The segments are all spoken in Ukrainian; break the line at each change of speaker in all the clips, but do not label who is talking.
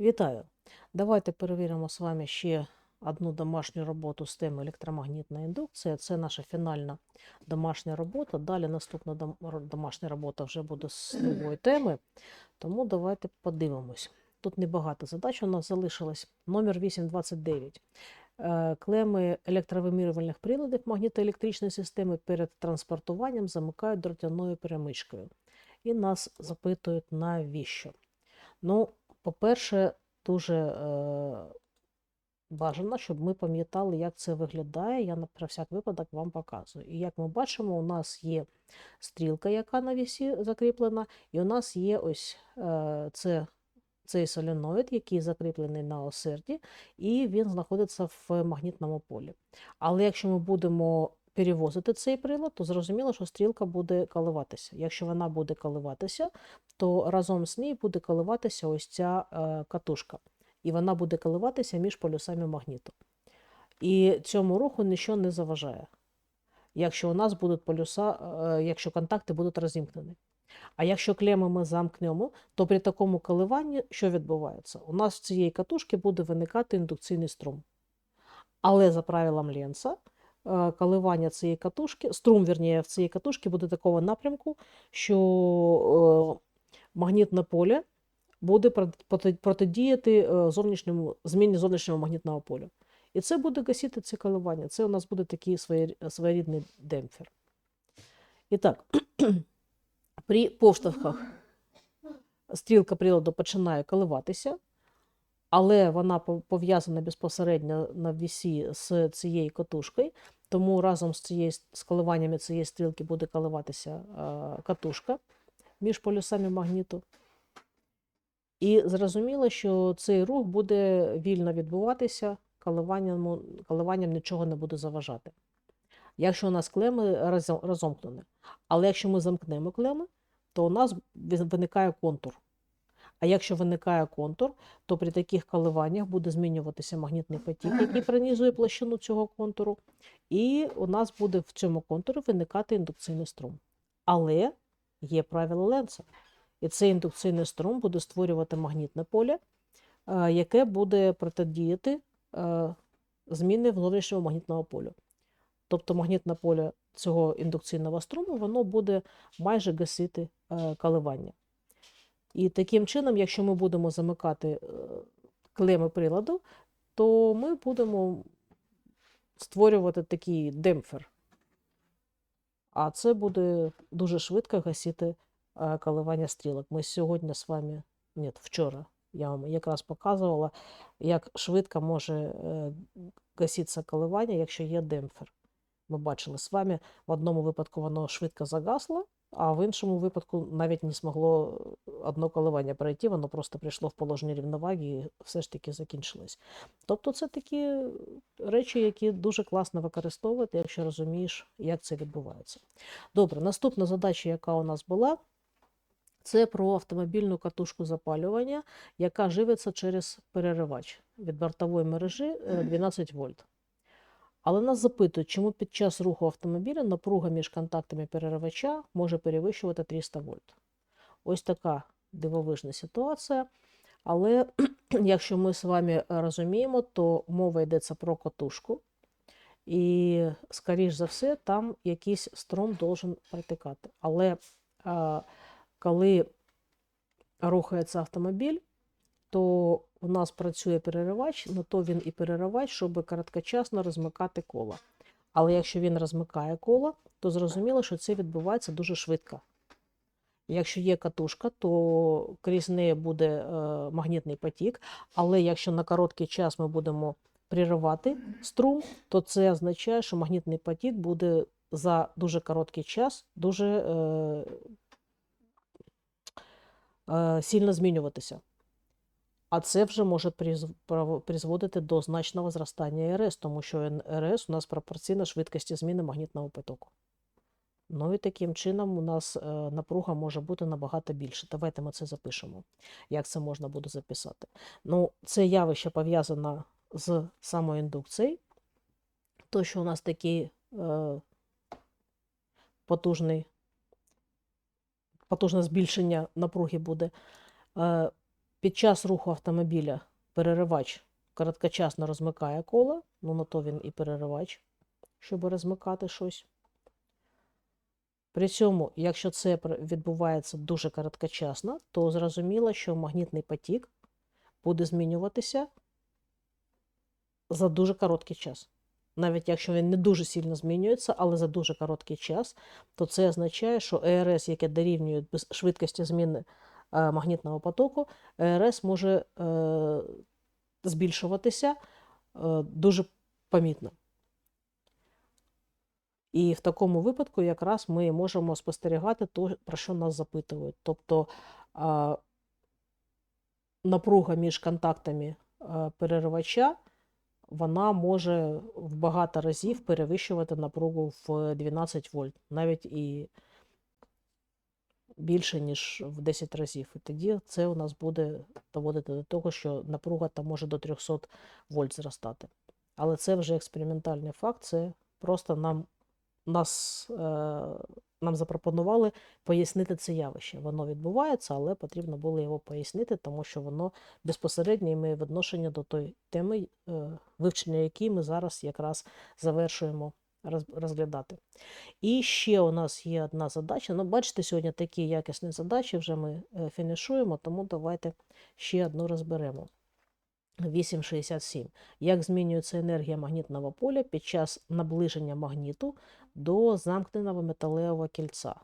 Вітаю! Давайте перевіримо з вами ще одну домашню роботу з теми електромагнітна індукція. Це наша фінальна домашня робота. Далі наступна домашня робота вже буде з нової теми. Тому давайте подивимось. Тут небагато задач у нас залишилось. Номер 829. Е, Клеми електровимірювальних приладів магнітоелектричної системи перед транспортуванням замикають дротяною перемичкою. І нас запитують, навіщо. Ну, по-перше, дуже е, бажано, щоб ми пам'ятали, як це виглядає. Я на всяк випадок вам показую. І як ми бачимо, у нас є стрілка, яка на вісі закріплена, і у нас є ось е, це, цей соленоїд, який закріплений на осерді, і він знаходиться в магнітному полі. Але якщо ми будемо перевозити цей прилад, то зрозуміло, що стрілка буде коливатися. Якщо вона буде коливатися, то разом з нею буде коливатися ось ця е, катушка. І вона буде коливатися між полюсами магніту. І цьому руху нічого не заважає, якщо у нас будуть полюса, е, якщо контакти будуть розімкнені. А якщо клеми ми замкнемо, то при такому коливанні що відбувається? У нас в цієї катушки буде виникати індукційний струм. Але за правилом Ленца, коливання цієї катушки, струм, вірніше, в цієї катушки буде такого напрямку, що е, магнітне поле буде протидіяти е, зовнішньому, зміні зовнішнього магнітного поля. І це буде гасити ці коливання. Це у нас буде такий своєрідний демпфер. І так, при поштовхах стрілка приладу починає коливатися, але вона пов'язана безпосередньо на вісі з цією катушкою, тому разом з, цією, з коливаннями цієї стрілки буде коливатися е, катушка між полюсами магніту. І зрозуміло, що цей рух буде вільно відбуватися, коливанням, коливанням нічого не буде заважати. Якщо у нас клеми розомкнені. Але якщо ми замкнемо клеми, то у нас виникає контур. А якщо виникає контур, то при таких коливаннях буде змінюватися магнітний потік, який пронізує площину цього контуру, і у нас буде в цьому контурі виникати індукційний струм. Але є правило Ленца. І цей індукційний струм буде створювати магнітне поле, е, яке буде протидіяти е, зміни внутрішнього магнітного поля. Тобто магнітне поле цього індукційного струму воно буде майже гасити е, коливання. І таким чином, якщо ми будемо замикати е, клеми приладу, то ми будемо створювати такий демпфер. А це буде дуже швидко гасити е, коливання стрілок. Ми сьогодні з вами, ні, вчора я вам якраз показувала, як швидко може е, гаситися коливання, якщо є демпфер. Ми бачили з вами, в одному випадку воно швидко загасло, а в іншому випадку навіть не змогло одно коливання пройти, воно просто прийшло в положення рівноваги і все ж таки закінчилось. Тобто це такі речі, які дуже класно використовувати, якщо розумієш, як це відбувається. Добре, наступна задача, яка у нас була, це про автомобільну катушку запалювання, яка живиться через переривач від бортової мережі е, 12 вольт. Але нас запитують, чому під час руху автомобіля напруга між контактами переривача може перевищувати 300 вольт. Ось така дивовижна ситуація. Але якщо ми з вами розуміємо, то мова йдеться про катушку, і, скоріш за все, там якийсь струм должен протикати. Але а, коли рухається автомобіль, то у нас працює переривач, ну то він і переривач, щоб короткочасно розмикати коло. Але якщо він розмикає коло, то зрозуміло, що це відбувається дуже швидко. Якщо є катушка, то крізь неї буде е, магнітний потік, але якщо на короткий час ми будемо приривати струм, то це означає, що магнітний потік буде за дуже короткий час дуже е, е, сильно змінюватися. А це вже може призводити до значного зростання РС, тому що РС у нас пропорційна швидкості зміни магнітного потоку. Ну і таким чином у нас е, напруга може бути набагато більше. Давайте ми це запишемо. Як це можна буде записати? Ну, це явище пов'язане з самоіндукцією, то, що у нас такий е, потужний, потужне збільшення напруги буде. Е, Під час руху автомобіля переривач короткочасно розмикає коло, ну на то він і переривач, щоб розмикати щось. При цьому, якщо це відбувається дуже короткочасно, то зрозуміло, що магнітний потік буде змінюватися за дуже короткий час. Навіть якщо він не дуже сильно змінюється, але за дуже короткий час, то це означає, що ЕРС, яке дорівнює швидкості зміни магнітного потоку, ЕРС може е, збільшуватися е, дуже помітно. І в такому випадку якраз ми можемо спостерігати то, про що нас запитують. Тобто напруга між контактами переривача вона може в багато разів перевищувати напругу в 12 вольт, навіть і більше, ніж в 10 разів. І тоді це у нас буде доводити до того, що напруга там може до 300 вольт зростати. Але це вже експериментальний факт, це просто нам, нас, е, нам запропонували пояснити це явище. Воно відбувається, але потрібно було його пояснити, тому що воно безпосередньо має відношення до тої теми, е, вивчення якої ми зараз якраз завершуємо розглядати. І ще у нас є одна задача. Ну, бачите, сьогодні такі якісні задачі вже ми е, фінішуємо, тому давайте ще одну розберемо. 8.67. Як змінюється енергія магнітного поля під час наближення магніту до замкненого металевого кільця?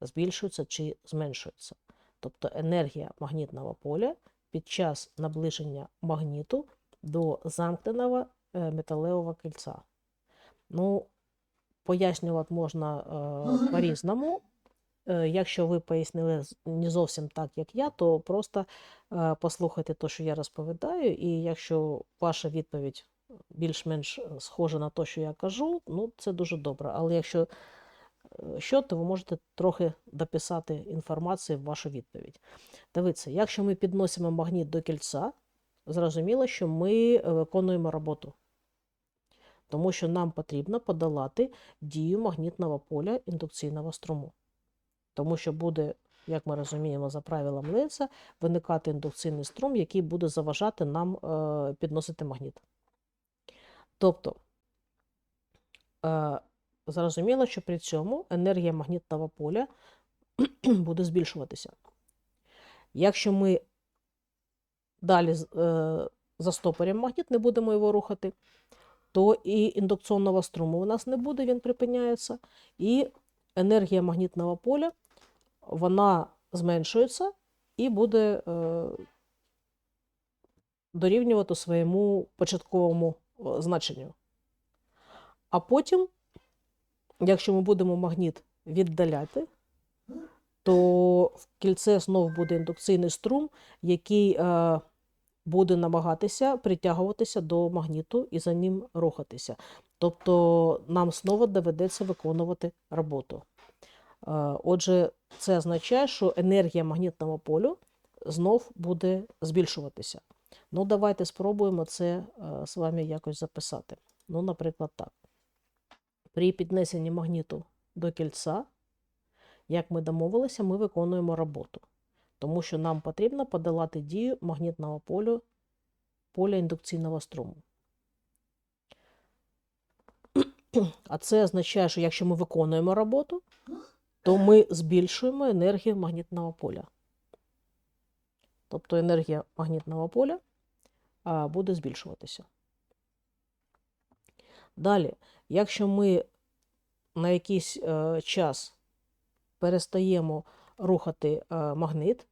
Збільшується чи зменшується? Тобто енергія магнітного поля під час наближення магніту до замкненого е, металевого кільця. Ну, пояснювати можна е, по-різному. Е, Якщо ви пояснили не зовсім так, як я, то просто е, послухайте те, що я розповідаю, і якщо ваша відповідь більш-менш е, схожа на те, що я кажу, ну це дуже добре. Але якщо е, що, то ви можете трохи дописати інформації в вашу відповідь. Дивіться, якщо ми підносимо магніт до кільця, зрозуміло, що ми е, виконуємо роботу. Тому що нам потрібно подолати дію магнітного поля індукційного струму. Тому що буде, як ми розуміємо, за правилом Ленца, виникати індукційний струм, який буде заважати нам е, підносити магніт. Тобто, е, зрозуміло, що при цьому енергія магнітного поля буде збільшуватися. Якщо ми далі е, застопоримо магніт, не будемо його рухати, то і індукційного струму у нас не буде, він припиняється, і енергія магнітного поля вона зменшується і буде е, дорівнювати своєму початковому е, значенню. А потім, якщо ми будемо магніт віддаляти, то в кільце знов буде індукційний струм, який е, буде намагатися притягуватися до магніту і за ним рухатися. Тобто нам знову доведеться виконувати роботу. Е, Отже, це означає, що енергія магнітного полю знов буде збільшуватися. Ну, давайте спробуємо це е, з вами якось записати. Ну, наприклад, так. При піднесенні магніту до кільця, як ми домовилися, ми виконуємо роботу. Тому що нам потрібно подолати дію магнітного полю, поля індукційного струму. А це означає, що якщо ми виконуємо роботу, то ми збільшуємо енергію магнітного поля. Тобто енергія магнітного поля буде збільшуватися. Далі, якщо ми на якийсь е, час перестаємо рухати е, магнит,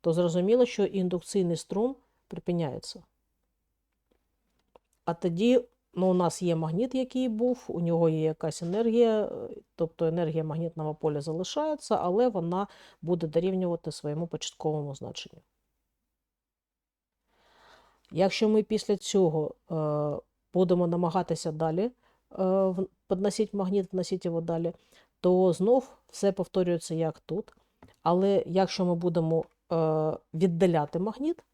то зрозуміло, що індукційний струм припиняється. А тоді ну, у нас є магніт, який був, у нього є якась енергія, е, тобто енергія магнітного поля залишається, але вона буде дорівнювати своєму початковому значенню. Якщо ми після цього е, будемо намагатися далі підносити магніт, вносити його далі, то знов все повторюється як тут. Але якщо ми будемо е, віддаляти магніт,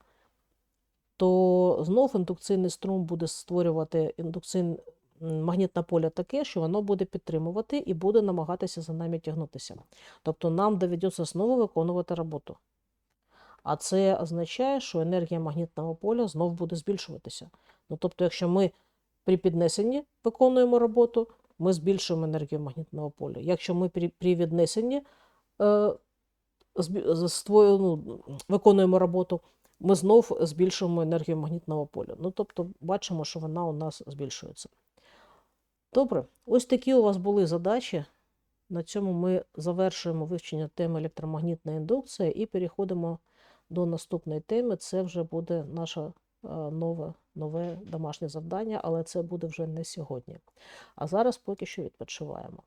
то знов індукційний струм буде створювати індукційне магнітне поле таке, що воно буде підтримувати і буде намагатися за нами тягнутися. Тобто нам доведеться знову виконувати роботу. А це означає, що енергія магнітного поля знов буде збільшуватися. Ну, тобто, якщо ми при піднесенні виконуємо роботу, ми збільшуємо енергію магнітного поля. Якщо ми при, віднесенні е, ну, виконуємо роботу, ми знов збільшуємо енергію магнітного поля. Ну, тобто, бачимо, що вона у нас збільшується. Добре, ось такі у вас були задачі. На цьому ми завершуємо вивчення теми електромагнітна індукція і переходимо до наступної теми. Це вже буде наше е, нове, нове домашнє завдання, але це буде вже не сьогодні. А зараз поки що відпочиваємо.